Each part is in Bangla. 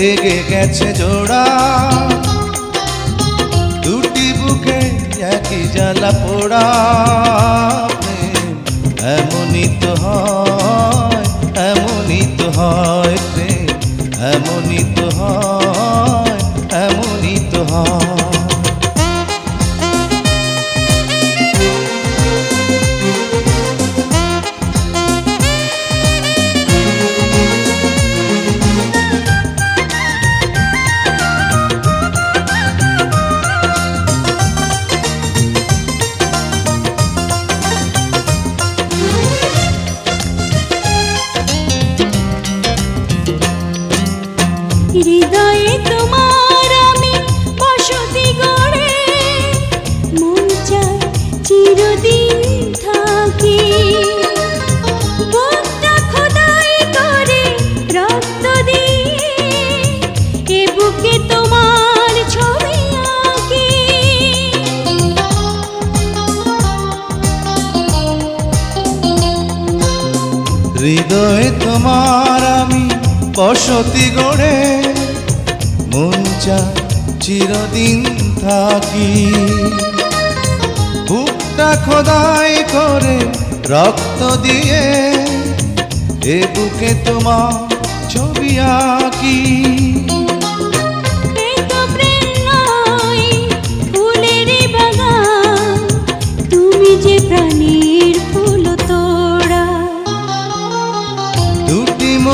লেগে গেছে জোড়া। দুটি বুকে একই জ্বালা পোড়া। এমনই তো হয়, এমনই তো হয় এমনই তো হয়, এমনই তো হয়। হৃদয়ে তোমার আমি বসতি গড়ে, মন চা চিরদিন থাকি। বুকটা খোদাই করে রক্ত দিয়ে, এ বুকে তোমার ছবি আঁকি।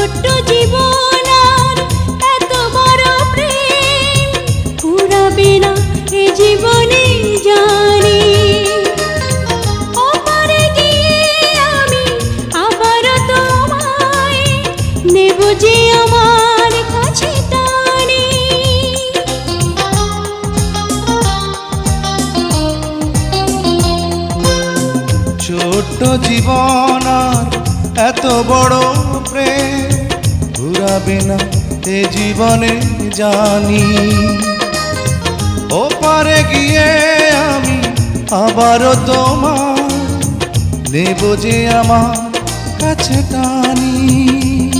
ছোট্ট জীবন আর এত বড় প্রেম। ফুরাবে না এ জীবনে জানি। ওপারে গিয়ে আমি আবার তোমায় নেব যে আমার কাছে ছোট্ট জীবন আর এত বড় প্রেম ঘুরাবে না এ জীবনে জানি। ওপারে পারে গিয়ে আমি আবারও তোমার নেব যে আমার কাছে টানি।